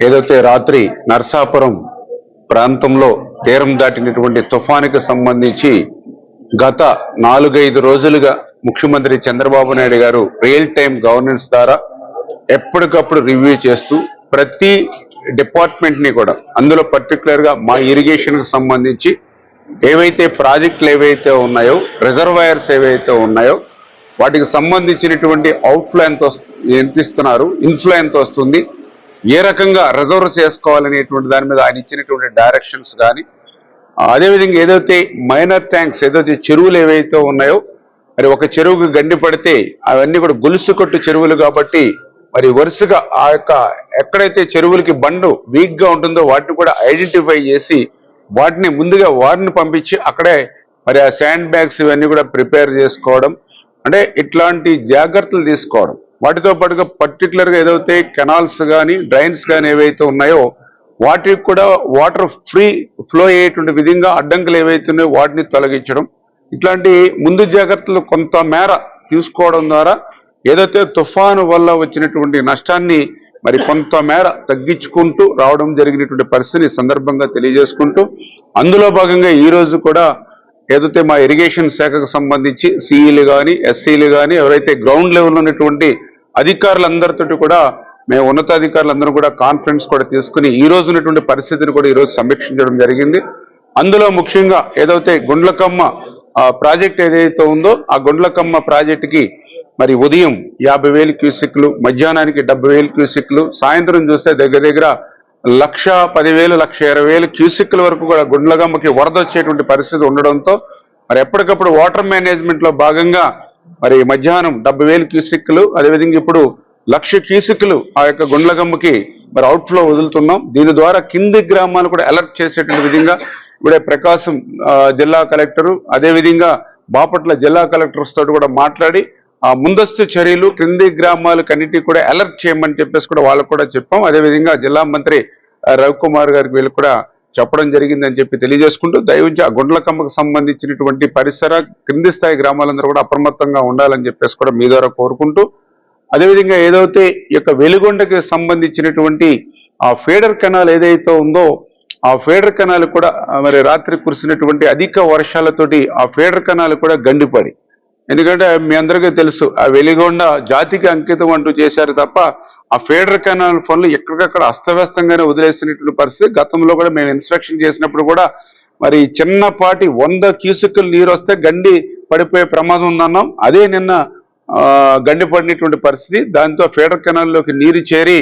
ఏదైతే రాత్రి నర్సాపురం ప్రాంతంలో తీరం దాటినటువంటి తుఫానుకి సంబంధించి గత నాలుగైదు రోజులుగా ముఖ్యమంత్రి చంద్రబాబు నాయుడు గారు రియల్ టైం గవర్నెన్స్ ద్వారా ఎప్పటికప్పుడు రివ్యూ చేస్తూ ప్రతి డిపార్ట్మెంట్ని కూడా అందులో పర్టికులర్గా మా ఇరిగేషన్కు సంబంధించి ఏవైతే ప్రాజెక్టులు ఏవైతే ఉన్నాయో రిజర్వాయర్స్ ఏవైతే ఉన్నాయో వాటికి సంబంధించినటువంటి అవుట్ఫ్లో ఎంత ఎంత ఇస్తున్నారు ఇన్ఫ్లో ఎంత వస్తుంది. ఏ రకంగా రిజర్వ్ చేసుకోవాలనేటువంటి దాని మీద ఆయన ఇచ్చినటువంటి డైరెక్షన్స్ కానీ అదేవిధంగా ఏదైతే మైనర్ ట్యాంక్స్ ఏదైతే చెరువులు ఏవైతే ఉన్నాయో మరి ఒక చెరువుకు గండి పడితే అవన్నీ కూడా గొలుసు కొట్టు చెరువులు కాబట్టి మరి వరుసగా ఆ యొక్క ఎక్కడైతే చెరువులకి బండు వీక్గా ఉంటుందో వాటిని కూడా ఐడెంటిఫై చేసి వాటిని ముందుగా వారిని పంపించి అక్కడే మరి ఆ శాండ్ బ్యాగ్స్ ఇవన్నీ కూడా ప్రిపేర్ చేసుకోవడం. అంటే ఇట్లాంటి జాగ్రత్తలు తీసుకోవడం. వాటితో పాటుగా పర్టికులర్గా ఏదైతే కెనాల్స్ కానీ డ్రైన్స్ కానీ ఏవైతే ఉన్నాయో వాటికి కూడా వాటర్ ఫ్రీ ఫ్లో అయ్యేటువంటి విధంగా అడ్డంకులు ఏవైతే ఉన్నాయో వాటిని తొలగించడం. ఇట్లాంటి ముందు జాగ్రత్తలు కొంత మేర తీసుకోవడం ద్వారా ఏదైతే తుఫాను వల్ల వచ్చినటువంటి నష్టాన్ని మరి కొంత మేర తగ్గించుకుంటూ రావడం జరిగినటువంటి పరిస్థితిని సందర్భంగా తెలియజేసుకుంటూ అందులో భాగంగా ఈరోజు కూడా ఏదైతే మా ఇరిగేషన్ శాఖకు సంబంధించి సిఈలు కానీ ఎస్సీలు కానీ ఎవరైతే గ్రౌండ్ లెవెల్ ఉన్నటువంటి అధికారులందరితోటి కూడా మేము ఉన్నతాధికారులందరూ కూడా కాన్ఫరెన్స్ కూడా తీసుకుని ఈ రోజు ఉన్నటువంటి పరిస్థితిని కూడా ఈరోజు సమీక్షించడం జరిగింది. అందులో ముఖ్యంగా ఏదైతే గుండ్లకమ్మ ఆ, ప్రాజెక్ట్ ఏదైతే ఉందో ఆ గుండ్లకమ్మ ప్రాజెక్టుకి మరి ఉదయం యాభై వేలు క్యూసిక్లు మధ్యాహ్నానికి డెబ్బై వేలు క్యూసిక్లు సాయంత్రం చూస్తే దగ్గర దగ్గర లక్ష పదివేలు లక్ష ఇరవై వేలు క్యూసిక్ల వరకు కూడా గుండ్లగమ్మకి వరద వచ్చేటువంటి పరిస్థితి ఉండడంతో మరి ఎప్పటికప్పుడు వాటర్ మేనేజ్మెంట్లో భాగంగా మరి మధ్యాహ్నం డెబ్బై వేలు క్యూసిక్లు అదేవిధంగా ఇప్పుడు లక్ష క్యూసిక్లు ఆ యొక్క గుండ్లగమ్మకి మరి అవుట్ఫ్లో వదులుతున్నాం. దీని ద్వారా కింది గ్రామాలు కూడా అలర్ట్ చేసేటువంటి విధంగా ఇప్పుడే ప్రకాశం జిల్లా కలెక్టరు అదేవిధంగా బాపట్ల జిల్లా కలెక్టర్స్ తోటి కూడా మాట్లాడి ముందస్తు చర్యలు క్రింది గ్రామాలకన్నిటి కూడా అలర్ట్ చేయమని చెప్పేసి కూడా వాళ్ళకు కూడా చెప్పాం. అదేవిధంగా జిల్లా మంత్రి రవికుమార్ గారికి వీళ్ళు కూడా చెప్పడం జరిగిందని చెప్పి తెలియజేసుకుంటూ దయవుంచి ఆ గుండ్లకమ్మకు సంబంధించినటువంటి పరిసర క్రింది స్థాయి గ్రామాలందరూ కూడా అప్రమత్తంగా ఉండాలని చెప్పేసి కూడా మీ ద్వారా కోరుకుంటూ అదేవిధంగా ఏదైతే ఈ యొక్క వెలుగొండకి సంబంధించినటువంటి ఆ ఫీడర్ కెనాల్ ఏదైతే ఉందో ఆ ఫీడర్ కెనాల్ కూడా మరి రాత్రి కురిసినటువంటి అధిక వర్షాలతోటి ఆ ఫీడర్ కెనాల్ కూడా గండిపడి. ఎందుకంటే మీ అందరికీ తెలుసు ఆ వెలిగొండ జాతికి అంకితం అంటూ చేశారు తప్ప ఆ ఫేడర్ కెనాల్ పనులు ఎక్కడికక్కడ అస్తవ్యస్తంగానే వదిలేసినటువంటి పరిస్థితి గతంలో కూడా మేము ఇన్స్ట్రక్షన్ చేసినప్పుడు కూడా మరి చిన్నపాటి వంద క్యూసెక్కులు నీరు వస్తే గండి పడిపోయే ప్రమాదం ఉందన్నాం. అదే నిన్న గండి పడినటువంటి పరిస్థితి. దాంతో ఫేడర్ కెనాల్లోకి నీరు చేరి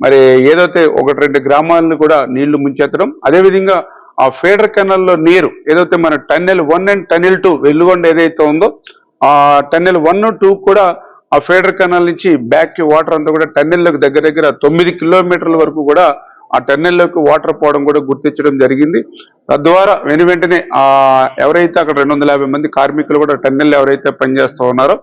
మరి ఏదైతే ఒకటి రెండు గ్రామాలను కూడా నీళ్ళు ముంచెత్తడం అదేవిధంగా ఆ ఫీడర్ కెనాల్లో నీరు ఏదైతే మన tunnel one and tunnel two Veligonda ఏదైతే ఉందో ఆ టన్నెల్ వన్ టూ కూడా ఆ ఫీడర్ కెనాల్ నుంచి బ్యాక్కి వాటర్ అంతా కూడా టన్నెల్లోకి దగ్గర దగ్గర తొమ్మిది కిలోమీటర్ల వరకు కూడా ఆ టన్నెల్లోకి వాటర్ పోవడం కూడా గుర్తించడం జరిగింది. తద్వారా వెను వెంటనే ఆ ఎవరైతే అక్కడ రెండు వందల యాభై మంది కార్మికులు కూడా టన్నెల్ ఎవరైతే పనిచేస్తూ ఉన్నారో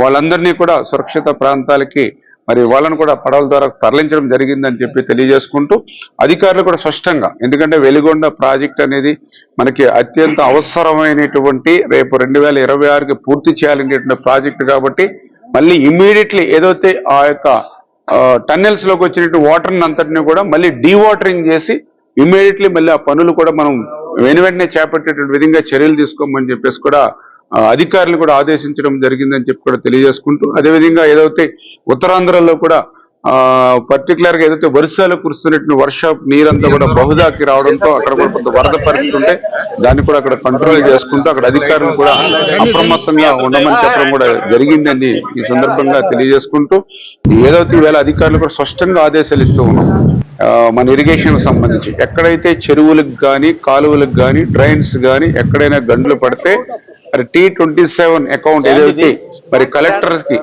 వాళ్ళందరినీ కూడా సురక్షిత ప్రాంతాలకి మరి వాళ్ళని కూడా పడవల ద్వారా తరలించడం జరిగిందని చెప్పి తెలియజేసుకుంటూ అధికారులు కూడా స్పష్టంగా ఎందుకంటే వెలిగొండ ప్రాజెక్ట్ అనేది మనకి అత్యంత అవసరమైనటువంటి రేపు రెండు వేల ఇరవై ఆరుకి పూర్తి చేయాలనేటువంటి ప్రాజెక్ట్ కాబట్టి మళ్ళీ ఇమ్మీడియట్లీ ఏదైతే ఆ యొక్క టన్నెల్స్లోకి వచ్చినట్టు వాటర్ అంతటిని కూడా మళ్ళీ డీవాటరింగ్ చేసి ఇమ్మీడియట్లీ మళ్ళీ ఆ పనులు కూడా మనం వెను వెంటనే చేపట్టేటువంటి విధంగా చర్యలు తీసుకోమని చెప్పేసి కూడా అధికారులు కూడా ఆదేశించడం జరిగిందని చెప్పి కూడా తెలియజేసుకుంటూ అదేవిధంగా ఏదైతే ఉత్తరాంధ్రలో కూడా ఆ పర్టికులర్గా ఏదైతే వర్షాలు కురుస్తున్నట్టు వర్ష నీరంతా కూడా బహుదాకి రావడంతో అక్కడ కూడా కొంత వరద పరిస్థితి ఉంటే దాన్ని కూడా అక్కడ కంట్రోల్ చేసుకుంటూ అక్కడ అధికారులు కూడా అప్రమత్తంగా ఉండమని చెప్పడం కూడా జరిగిందని ఈ సందర్భంగా తెలియజేసుకుంటూ ఏదైతే ఈవేళ అధికారులు కూడా స్పష్టంగా ఆదేశాలు ఇస్తూ ఉన్నాం. మన ఇరిగేషన్ సంబంధించి ఎక్కడైతే చెరువులకు కానీ కాలువలకు కానీ డ్రైన్స్ కానీ ఎక్కడైనా గండ్లు పడితే మరి టీ ట్వంటీ సెవెన్ అకౌంట్ ఏదైతే మరి కలెక్టర్స్కి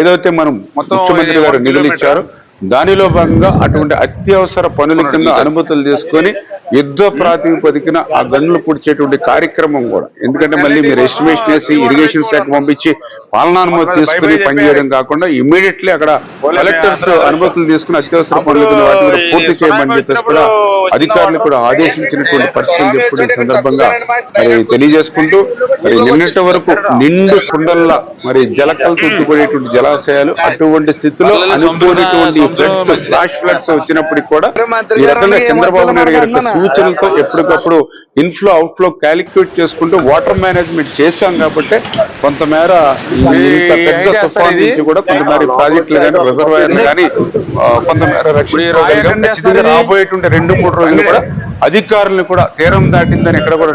ఏదైతే మనం ముఖ్యమంత్రి గారు నిధులు ఇచ్చారో దానిలో భాగంగా అటువంటి అత్యవసర పనుల కింద అనుమతులు తీసుకొని యుద్ధ ప్రాతిపదికన ఆ గన్నులు పుడిచేటువంటి కార్యక్రమం కూడా. ఎందుకంటే మళ్ళీ మీరు ఎస్టిమేషన్ వేసి ఇరిగేషన్ శాఖ పంపించి పాలనానుమతి తీసుకుని పనిచేయడం కాకుండా ఇమీడియట్లీ అక్కడ కలెక్టర్స్ అనుమతులు తీసుకుని అత్యవసర పనులు వాటిని పూర్తి చేయమని చెప్పేసి కూడా అధికారులు కూడా ఆదేశించినటువంటి పరిస్థితులు ఇప్పుడు ఈ సందర్భంగా మరి తెలియజేసుకుంటూ మరి నిన్నటి వరకు నిండు కుండల్లా మరి జలకలు తుట్టుకునేటువంటి జలాశయాలు అటువంటి స్థితిలో అనుకోనటువంటి ఫ్లడ్స్ ఫ్లాష్ ఫ్లడ్స్ వచ్చినప్పటికి కూడా ఈ రకంగా చంద్రబాబు నాయుడు గారి సూచనలతో ఎప్పటికప్పుడు ఇన్ఫ్లో అవుట్ఫ్లో క్యాలిక్యులేట్ చేసుకుంటూ వాటర్ మేనేజ్మెంట్ చేశాం కాబట్టి కొంతమేర ఈ ఇంత పెద్ద తుఫాన్ నుంచి కూడా కొంతమేర ప్రాజెక్టులు కానీ రిజర్వాయర్లు కానీ కొంతమేర రాబోయేటువంటి రెండు మూడు రోజులు కూడా అధికారులను కూడా తీరం దాటిందని ఎక్కడ కూడా